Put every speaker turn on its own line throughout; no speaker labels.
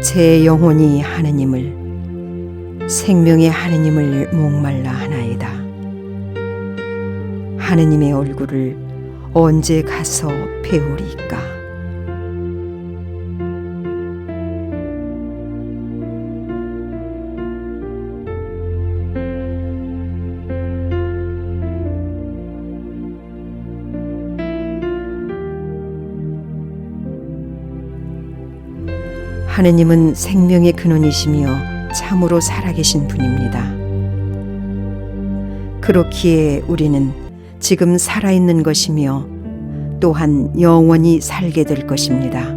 새 영혼이 하느님을 생명의 하느님을 목말라 하나이다. 하느님의 얼굴을 언제 가서 배우리까? 하느님은 생명의 근원이시며 참으로 살아계신 분입니다. 그렇기에 우리는 지금 살아있는 것이며 또한 영원히 살게 될 것입니다.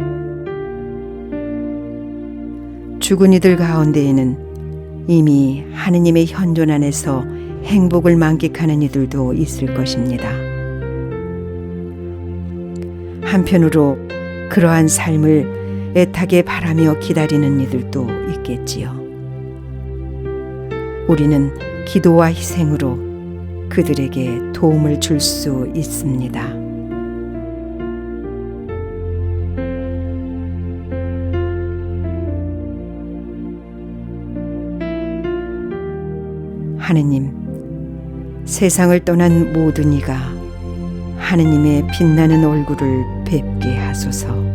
죽은 이들 가운데에는 이미 하느님의 현존 안에서 행복을 만끽하는 이들도 있을 것입니다. 한편으로 그러한 삶을 애타게 바라며 기다리는 이들도 있겠지요. 우리는 기도와 희생으로 그들에게 도움을 줄 수 있습니다. 하느님, 세상을 떠난 모든 이가 하느님의 빛나는 얼굴을 뵙게 하소서.